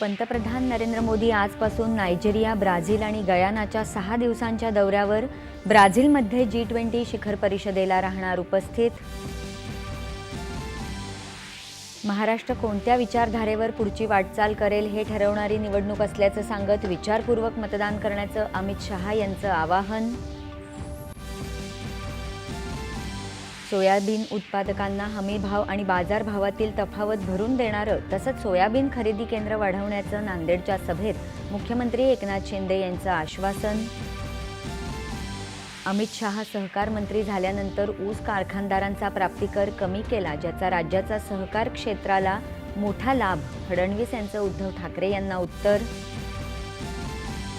पंतप्रधान नरेंद्र मोदी आजपासून Nigeria Brazil आणि गयानाच्या सहा दिवसांच्या दौऱ्यावर ब्राझीलमध्ये जी ट्वेंटी शिखर परिषदेला राहणार उपस्थित. महाराष्ट्र कोणत्या विचारधारेवर पुढची वाटचाल करेल हे ठरवणारी निवडणूक असल्याचं सांगत विचारपूर्वक मतदान करण्याचं अमित शहा यांचं आवाहन. सोयाबीन उत्पादकांना हमी भाव आणि बाजारभावातील तफावत भरून देणारं तसंच सोयाबीन खरेदी केंद्र वाढवण्याचं नांदेडच्या सभेत मुख्यमंत्री एकनाथ शिंदे यांचं आश्वासन. अमित शहा सहकार मंत्री झाल्यानंतर ऊस कारखानदारांचा प्राप्तिकर कमी केला ज्याचा राज्याचा सहकार क्षेत्राला मोठा लाभ. फडणवीस यांचं उद्धव ठाकरे यांना उत्तर.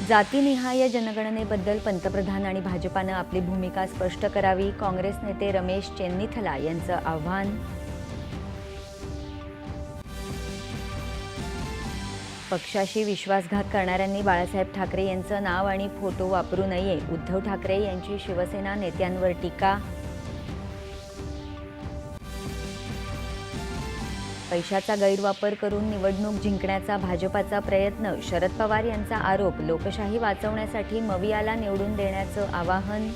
जातीनिहाय जनगणनेबद्दल पंतप्रधान आणि भाजपानं आपली भूमिका स्पष्ट करावी काँग्रेस नेते रमेश चेन्निथला यांचं आव्हान. पक्षाशी विश्वासघात करणाऱ्यांनी बाळासाहेब ठाकरे यांचं नाव आणि फोटो वापरू नये. उद्धव ठाकरे यांची शिवसेना नेत्यांवर टीका. पैशाचा गैरवापर करून निवडणूक जिंकण्याचा भाजपाचा प्रयत्न शरद पवार यांचा आरोप लोकशाही वाचवण्यासाठी मवियाला निवडून देण्याचं आवाहन.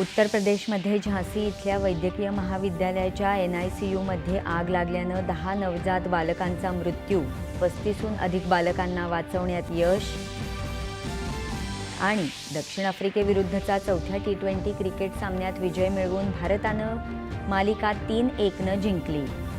उत्तर प्रदेशमध्ये झांसी इथल्या वैद्यकीय महाविद्यालयाच्या एन आय सी यूमध्ये आग लागल्यानं दहा नवजात बालकांचा मृत्यू पस्तीसहून अधिक बालकांना वाचवण्यात यश आणि दक्षिण आफ्रिकेविरुद्धचा चौथ्या टी ट्वेंटी क्रिकेट सामन्यात विजय मिळवून भारतानं मालिका तीन एकनं जिंकली.